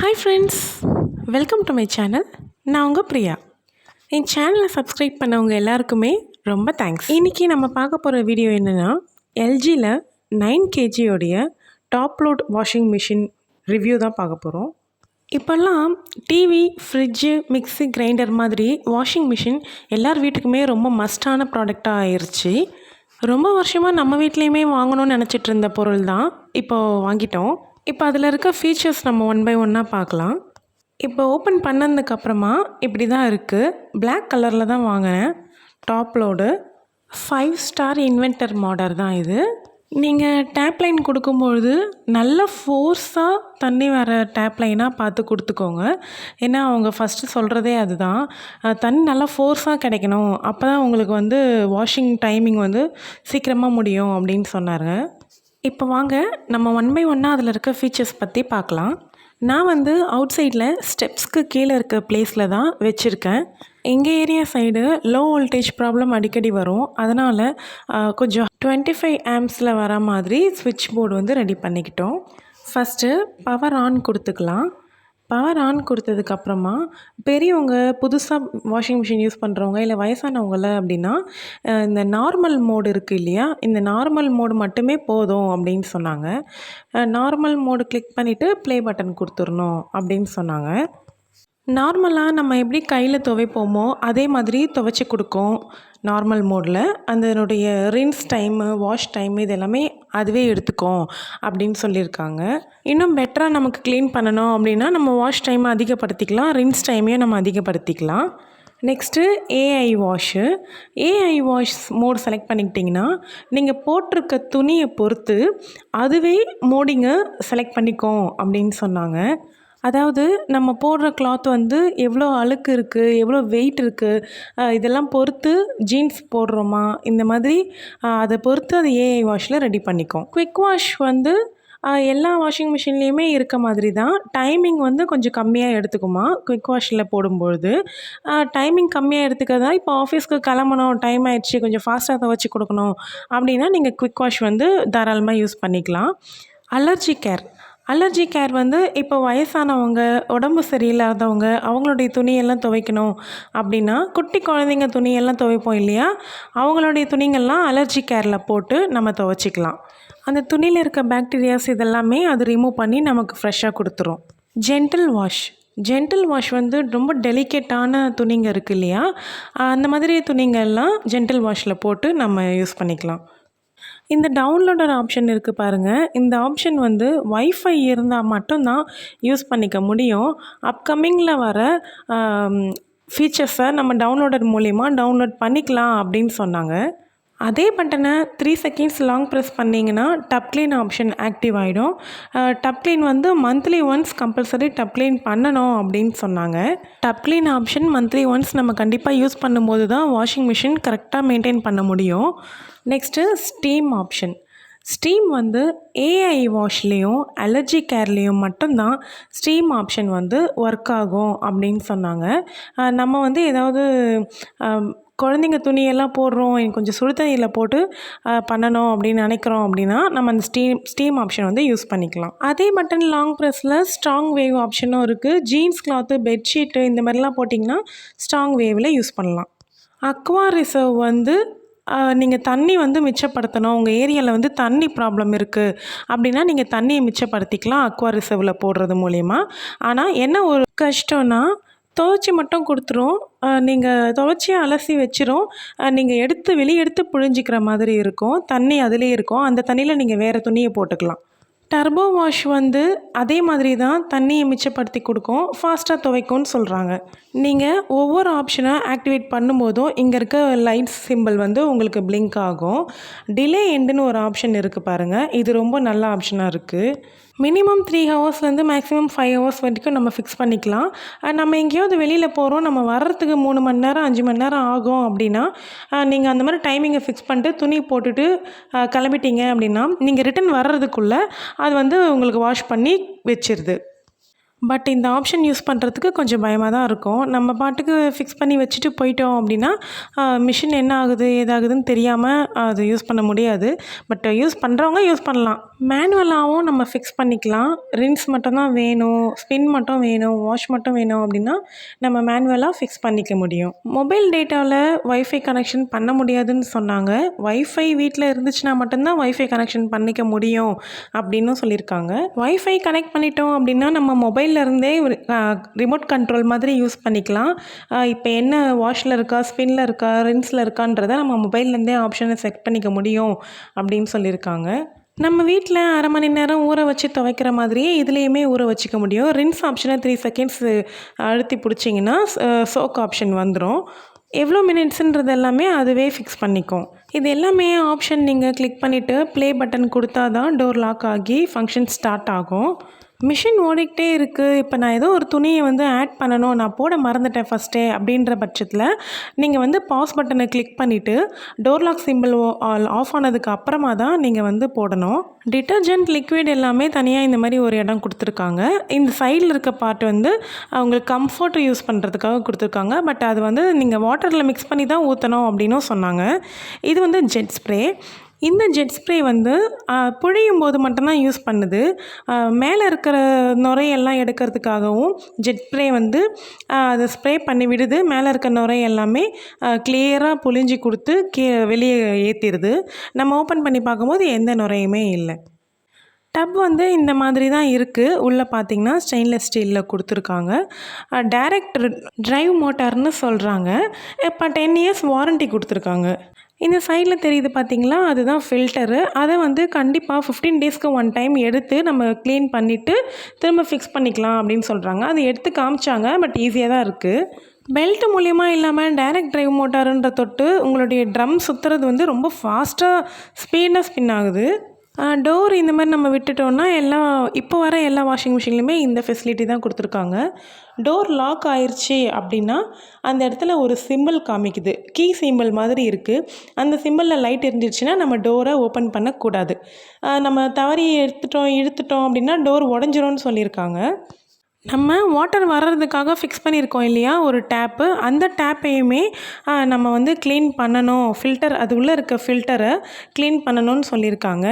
Hi friends welcome to my channel நான் உங்கள் பிரியா. என் சேனலை சப்ஸ்கிரைப் பண்ணவங்க எல்லாருக்குமே ரொம்ப தேங்க்ஸ் இன்றைக்கி நம்ம பார்க்க போகிற வீடியோ என்னென்னா எல்ஜியில் nine கேஜியோடைய top load washing machine review தான் பார்க்க போகிறோம் இப்போல்லாம் டிவி ஃப்ரிட்ஜு மிக்ஸி கிரைண்டர் மாதிரி வாஷிங் மிஷின் எல்லார் வீட்டுக்குமே ரொம்ப மஸ்டான ப்ராடக்டாக ஆயிடுச்சு ரொம்ப வருஷமாக நம்ம வீட்லேயுமே வாங்கணும்னு நினச்சிட்டு இருந்த பொருள் தான் இப்போது வாங்கிட்டோம். இப்போ அதில் இருக்க ஃபீச்சர்ஸ் நம்ம ஒன் பை ஒன்னாக பார்க்கலாம். இப்போ ஓப்பன் பண்ணதுக்கப்புறமா இப்படி தான் இருக்குது பிளாக் கலரில் தான் வாங்கினேன். Top load five star inverter model தான் இது. நீங்கள் டேப் லைன் கொடுக்கும்பொழுது நல்ல ஃபோர்ஸாக தண்ணி வர டேப் லைனாக பார்த்து கொடுத்துக்கோங்க. ஏன்னா அவங்க ஃபஸ்ட்டு சொல்கிறதே அதுதான். தண்ணி நல்லா ஃபோர்ஸாக கிடைக்கணும். அப்போ தான் உங்களுக்கு வந்து வாஷிங் டைமிங் வந்து சீக்கிரமாக முடியும் அப்படின்னு சொன்னாருங்க. இப்போ வாங்க நம்ம ஒன் பை ஒன்னாக அதில் இருக்க ஃபீச்சர்ஸ் பற்றி பார்க்கலாம். நான் வந்து அவுட் சைடில் ஸ்டெப்ஸ்க்கு கீழே இருக்க பிளேஸில் தான் வச்சுருக்கேன். எங்கள் area side low voltage problem அடிக்கடி வரும். அதனால் கொஞ்சம் டுவெண்ட்டி ஃபைவ் ஆம்ஸில் வர மாதிரி ஸ்விட்ச் போர்டு வந்து ரெடி பண்ணிக்கிட்டோம். ஃபஸ்ட்டு பவர் ஆன் கொடுத்துக்கலாம். பவர் ஆன் கொடுத்ததுக்கப்புறமா பெரியவங்க புதுசாக வாஷிங் மிஷின் யூஸ் பண்ணுறவங்க இல்லை வயசானவங்கள அப்படின்னா இந்த நார்மல் மோடு இருக்குது இல்லையா? இந்த நார்மல் மோடு மட்டுமே போதும் அப்படின்னு சொன்னாங்க. நார்மல் மோடு கிளிக் பண்ணிவிட்டு ப்ளே பட்டன் கொடுத்துடணும் அப்படின்னு சொன்னாங்க. நார்மலாக நம்ம எப்படி கையில் துவைப்போமோ அதே மாதிரி துவைச்சி கொடுக்கும் நார்மல் மோடில் அதனுடைய ரின்ஸ் டைமு வாஷ் டைம் இது எல்லாமே அதுவே எடுத்துக்கும் அப்படின்னு சொல்லியிருக்காங்க. இன்னும் பெட்டராக நமக்கு க்ளீன் பண்ணணும் அப்படின்னா நம்ம வாஷ் டைமை அதிகப்படுத்திக்கலாம். ரின்ஸ் டைமையும் நம்ம அதிகப்படுத்திக்கலாம். Next AI wash AI wash mode select பண்ணிக்கிட்டிங்கன்னா நீங்கள் போட்டிருக்க துணியை பொறுத்து அதுவே மோடிங்கை செலக்ட் பண்ணிக்கோ அப்படின்னு சொன்னாங்க. அதாவது நம்ம போடுற கிளாத் வந்து எவ்வளோ அழுக்கு இருக்குது எவ்வளோ வெயிட் இருக்குது இதெல்லாம் பொறுத்து ஜீன்ஸ் போடுறோமா? இந்த மாதிரி அதை பொறுத்து அது ஏஐ வாஷில் ரெடி பண்ணிக்கும். குவிக் வாஷ் வந்து எல்லா வாஷிங் மிஷின்லேயுமே இருக்க மாதிரி தான். டைமிங் வந்து கொஞ்சம் கம்மியாக எடுத்துக்குமா? குவிக் வாஷில் போடும்பொழுது. டைமிங் கம்மியாக எடுத்துக்கிறதா? இப்போ ஆஃபீஸ்க்கு கிளம்பணும் டைம் ஆயிடுச்சு கொஞ்சம் ஃபாஸ்ட்டாக துவச்சி கொடுக்கணும் அப்படின்னா நீங்கள் குவிக் வாஷ் வந்து தாராளமாக யூஸ் பண்ணிக்கலாம். அலர்ஜி கேர் அலர்ஜி கேர் வந்து இப்போ வயசானவங்க உடம்பு சரியில்லாதவங்க அவங்களுடைய துணியெல்லாம் துவைக்கணும் அப்படின்னா குட்டி குழந்தைங்க துணியெல்லாம் துவைப்போம் இல்லையா? அவங்களுடைய துணிங்கள்லாம் அலர்ஜி கேரில் போட்டு நம்ம துவைச்சிக்கலாம். அந்த துணியில் இருக்க பாக்டீரியாஸ் இதெல்லாமே அது ரிமூவ் பண்ணி நமக்கு ஃப்ரெஷ்ஷாக கொடுத்துரும். ஜென்டில் வாஷ் ஜென்டில் வாஷ் வந்து ரொம்ப டெலிகேட்டான துணிங்க இருக்குது இல்லையா? அந்த மாதிரி துணிங்கள்லாம் ஜென்டில் வாஷில் போட்டு நம்ம யூஸ் பண்ணிக்கலாம். இந்த டவுன்லோடர் ஆப்ஷன் இருக்குது பாருங்கள் இந்த ஆப்ஷன் வந்து ஒய்ஃபை இருந்தால் மட்டும்தான் யூஸ் பண்ணிக்க முடியும். அப்கமிங்கில் வர ஃபீச்சர்ஸை நம்ம டவுன்லோடர் மூலிமா டவுன்லோட் பண்ணிக்கலாம் அப்படின்னு சொன்னாங்க. அதே பட்டனை த்ரீ செகண்ட்ஸ் லாங் ப்ரெஸ் பண்ணிங்கன்னா டப் க்ளீன் ஆப்ஷன் ஆக்டிவ் ஆகிடும் டப் க்ளீன் வந்து monthly once compulsory tub clean பண்ணணும் அப்படின்னு சொன்னாங்க. Tub clean option monthly once நம்ம கண்டிப்பாக யூஸ் பண்ணும்போது தான் வாஷிங் மிஷின் கரெக்டாக மெயின்டைன் பண்ண முடியும். நெக்ஸ்ட்டு ஸ்டீம் ஆப்ஷன் ஸ்டீம் வந்து ஏஐ வாஷ்லேயும் அலர்ஜி கேர்லேயும் மட்டும்தான் ஸ்டீம் ஆப்ஷன் வந்து ஒர்க் ஆகும் அப்படின்னு சொன்னாங்க. நம்ம வந்து ஏதாவது குழந்தைங்க துணியெல்லாம் போடுறோம் எனக்கு கொஞ்சம் சுடு தண்ணியில் போட்டு பண்ணணும் அப்படின்னு நினைக்கிறோம் அப்படின்னா நம்ம அந்த ஸ்டீம் ஸ்டீம் ஆப்ஷன் வந்து யூஸ் பண்ணிக்கலாம். அதே மட்டன் லாங் ப்ரெஸ்ஸில் ஸ்ட்ராங் வேவ் ஆப்ஷனும் இருக்குது ஜீன்ஸ் கிளாத்து பெட்ஷீட்டு இந்த மாதிரிலாம் போட்டிங்கன்னா ஸ்ட்ராங் வேவில் யூஸ் பண்ணலாம். அக்வா ரிசர்வ் வந்து நீங்கள் தண்ணி வந்து மிச்சப்படுத்தணும். உங்கள் ஏரியாவில் வந்து தண்ணி ப்ராப்ளம் இருக்குது அப்படின்னா நீங்கள் தண்ணியை மிச்சப்படுத்திக்கலாம் அக்வா ரிசர்வில் போடுறது மூலயமா. ஆனால் என்ன ஒரு கஷ்டம்னா துவைச்சி மட்டும் கொடுத்துரும். நீங்கள் துவைச்சி அலசி வச்சிரும். நீங்கள் எடுத்து வெளியே எடுத்து புழிஞ்சிக்கிற மாதிரி இருக்கும். தண்ணி அதிலே இருக்கும். அந்த தண்ணியில் நீங்கள் வேறு துணியை போட்டுக்கலாம். டர்போ வாஷ் வந்து அதே மாதிரி தான் தண்ணியை மிச்சப்படுத்தி கொடுக்கும். ஃபாஸ்ட்டாக துவைக்கும்னு சொல்கிறாங்க நீங்கள் ஒவ்வொரு ஆப்ஷனாக ஆக்டிவேட் பண்ணும்போதும் இங்கே இருக்க லைட் சிம்பிள் வந்து உங்களுக்கு பிளிங்க் ஆகும். டிலே எண்டுன்னு ஒரு ஆப்ஷன் இருக்குது பாருங்கள் இது ரொம்ப நல்ல ஆப்ஷனாக இருக்குது மினிமம் த்ரீ ஹவர்ஸ்லேருந்து மேக்ஸிமம் ஃபைவ் ஹவர்ஸ் வரைக்கும் நம்ம ஃபிக்ஸ் பண்ணிக்கலாம். நம்ம எங்கேயாவது வெளியில் போகிறோம் நம்ம வர்றதுக்கு மூணு மணி நேரம் அஞ்சு மணி நேரம் ஆகும் அப்படின்னா நீங்கள் அந்த மாதிரி டைமிங்கை ஃபிக்ஸ் பண்ணிட்டு துணி போட்டுட்டு கிளம்பிட்டீங்க அப்படின்னா நீங்கள் ரிட்டன் வர்றதுக்குள்ளே அது வந்து உங்களுக்கு வாஷ் பண்ணி வச்சிருது. பட் இந்த ஆப்ஷன் யூஸ் பண்ணுறதுக்கு கொஞ்சம் பயமாக தான் இருக்கும். நம்ம பாட்டுக்கு ஃபிக்ஸ் பண்ணி வச்சுட்டு போயிட்டோம் அப்படின்னா மிஷின் என்ன ஆகுது ஏதாகுதுன்னு தெரியாமல் அது யூஸ் பண்ண முடியாது. பட் யூஸ் பண்ணுறவங்க யூஸ் பண்ணலாம். மேனுவலாகவும் நம்ம ஃபிக்ஸ் பண்ணிக்கலாம். ரின்ஸ் மட்டும் தான் வேணும் ஸ்பின் மட்டும் வேணும் வாஷ் மட்டும் வேணும் அப்படின்னா நம்ம மேனுவலாக ஃபிக்ஸ் பண்ணிக்க முடியும். மொபைல் டேட்டாவில் வைஃபை கனெக்ஷன் பண்ண முடியாதுன்னு சொன்னாங்க. வைஃபை வீட்டில் இருந்துச்சுன்னா மட்டும்தான் வைஃபை கனெக்ஷன் பண்ணிக்க முடியும் அப்படின்னு சொல்லியிருக்காங்க. ஒய்ஃபை கனெக்ட் பண்ணிட்டோம் அப்படின்னா நம்ம மொபைல் மொபைல்லேருந்தே ரிமோட் கண்ட்ரோல் மாதிரி யூஸ் பண்ணிக்கலாம். இப்போ என்ன வாஷில் இருக்கா ஸ்பின்னில் இருக்கா ரின்ஸில் இருக்கான்றதை நம்ம மொபைல்லேருந்தே ஆப்ஷனை செட் பண்ணிக்க முடியும் அப்படின்னு சொல்லியிருக்காங்க. நம்ம வீட்டில் அரை மணி நேரம் ஊற வச்சு துவைக்கிற மாதிரியே இதுலேயுமே ஊற வச்சுக்க முடியும். ரின்ஸ் ஆப்ஷனை த்ரீ செகண்ட்ஸ் அழுத்தி பிடிச்சிங்கன்னா சோக் ஆப்ஷன் வந்துடும் எவ்வளோ மினிட்ஸுன்றது எல்லாமே அதுவே ஃபிக்ஸ் பண்ணிக்கும். இது எல்லாமே ஆப்ஷன் நீங்கள் கிளிக் பண்ணிவிட்டு ப்ளே பட்டன் கொடுத்தா தான் டோர் லாக் ஆகி ஃபங்க்ஷன் ஸ்டார்ட் ஆகும். மிஷின் ஓடிக்கிட்டே இருக்குது இப்போ நான் ஏதோ ஒரு துணியை வந்து ஆட் பண்ணணும். நான் போட மறந்துட்டேன் ஃபஸ்ட்டே அப்படின்ற பட்சத்தில் நீங்கள் வந்து பாஸ் பட்டனை கிளிக் பண்ணிவிட்டு டோர் லாக் சிம்பிள் ஆஃப் ஆனதுக்கு அப்புறமா தான் நீங்கள் வந்து போடணும். டிட்டர்ஜென்ட் லிக்விட் எல்லாமே தனியாக இந்த மாதிரி ஒரு இடம் கொடுத்துருக்காங்க. இந்த சைடில் இருக்க பார்ட் வந்து அவங்களுக்கு கம்ஃபர்ட் யூஸ் பண்ணுறதுக்காக கொடுத்துருக்காங்க. பட் அது வந்து நீங்கள் வாட்டரில் மிக்ஸ் பண்ணி தான் ஊற்றணும் அப்படின்னும் சொன்னாங்க. இது வந்து ஜெட் ஸ்ப்ரே இந்த ஜெட் ஸ்ப்ரே வந்து புழியும் போது மட்டும்தான் யூஸ் பண்ணுது. மேலே இருக்கிற நுரையெல்லாம் எடுக்கிறதுக்காகவும் ஜெட் ஸ்ப்ரே வந்து அதை ஸ்ப்ரே பண்ணி விடுது. மேலே இருக்கிற நுரை எல்லாமே கிளியராக புழிஞ்சி கொடுத்து கே வெளியே ஏற்றிடுது நம்ம ஓப்பன் பண்ணி பார்க்கும்போது எந்த நுரையுமே இல்லை. டப் வந்து இந்த மாதிரி தான் இருக்குது உள்ளே பார்த்தீங்கன்னா ஸ்டெயின்லெஸ் ஸ்டீலில் கொடுத்துருக்காங்க. டைரக்ட் ட்ரைவ் மோட்டார்னு சொல்கிறாங்க இப்போ டென் இயர்ஸ் வாரண்ட்டி கொடுத்துருக்காங்க. இந்த சைடில் தெரியுது பார்த்தீங்களா அதுதான் ஃபில்டரு அதை வந்து கண்டிப்பாக ஃபிஃப்டீன் டேஸ்க்கு ஒன் டைம் எடுத்து நம்ம க்ளீன் பண்ணிவிட்டு திரும்ப ஃபிக்ஸ் பண்ணிக்கலாம் அப்படின்னு சொல்கிறாங்க அது எடுத்து காமிச்சாங்க பட் ஈஸியாக தான் இருக்குது பெல்ட் மூலயமா இல்லாமல் டைரக்ட் டிரைவ் மோட்டாருன்ற தொட்டு உங்களுடைய ட்ரம் சுற்றுறது வந்து ரொம்ப ஃபாஸ்ட்டாக ஸ்பீடாக ஸ்பின் ஆகுது. டோர் இந்த மாதிரி நம்ம விட்டுட்டோம்னா எல்லா இப்போ வர எல்லா வாஷிங் மிஷின்லையுமே இந்த ஃபெசிலிட்டி தான் கொடுத்துருக்காங்க. டோர் லாக் ஆயிடுச்சு அப்படின்னா அந்த இடத்துல ஒரு சிம்பிள் காமிக்குது. கீ சிம்பிள் மாதிரி இருக்குது அந்த சிம்பிளில் லைட் இருந்துச்சுன்னா நம்ம டோரை ஓப்பன் பண்ணக்கூடாது. நம்ம தவறி எடுத்துட்டோம் இழுத்துட்டோம் அப்படின்னா டோர் உடஞ்சிரும்னு சொல்லியிருக்காங்க. நம்ம வாட்டர் வர்றதுக்காக ஃபிக்ஸ் பண்ணியிருக்கோம் இல்லையா ஒரு டேப்பு அந்த டேப்பையுமே நம்ம வந்து க்ளீன் பண்ணணும். ஃபில்டர் அது உள்ளே இருக்க ஃபில்டரை க்ளீன் பண்ணணும்னு சொல்லியிருக்காங்க.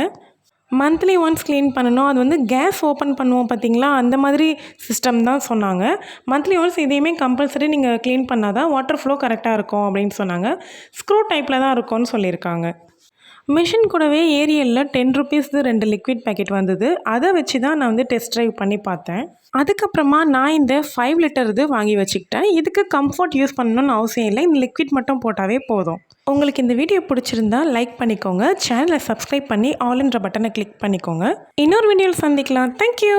மந்த்லி ஒன்ஸ் க்ளீன் பண்ணணும். அது வந்து கேஸ் ஓப்பன் பண்ணுவோம் பார்த்தீங்களா? அந்த மாதிரி சிஸ்டம் தான் சொன்னாங்க. மந்த்லி ஒன்ஸ் இதையுமே கம்பல்சரி நீங்கள் க்ளீன் பண்ணால் தான் வாட்டர் ஃப்ளோ கரெக்டாக இருக்கும் அப்படின்னு சொன்னாங்க. ஸ்க்ரூ டைப்பில் தான் இருக்கும்னு சொல்லியிருக்காங்க. மிஷின் கூடவே ஏரியலில் டென் ருபீஸ்து ரெண்டு லிக்விட் பேக்கெட் வந்தது. அதை வச்சு தான் நான் வந்து டெஸ்ட் ட்ரைவ் பண்ணி பார்த்தேன். அதுக்கப்புறமா நான் இந்த ஃபைவ் லிட்டர் இது வாங்கி வச்சுக்கிட்டேன். இதுக்கு கம்ஃபர்ட் யூஸ் பண்ணணும்னு அவசியம் இல்லை. இந்த லிக்விட் மட்டும் போட்டாவே போதும். உங்களுக்கு இந்த வீடியோ பிடிச்சிருந்தா லைக் பண்ணிக்கோங்க. சேனலை சப்ஸ்கிரைப் பண்ணி ஆல்ன்ற பட்டனை கிளிக் பண்ணிக்கோங்க. இன்னொரு வீடியோவில் சந்திக்கலாம். தேங்க்யூ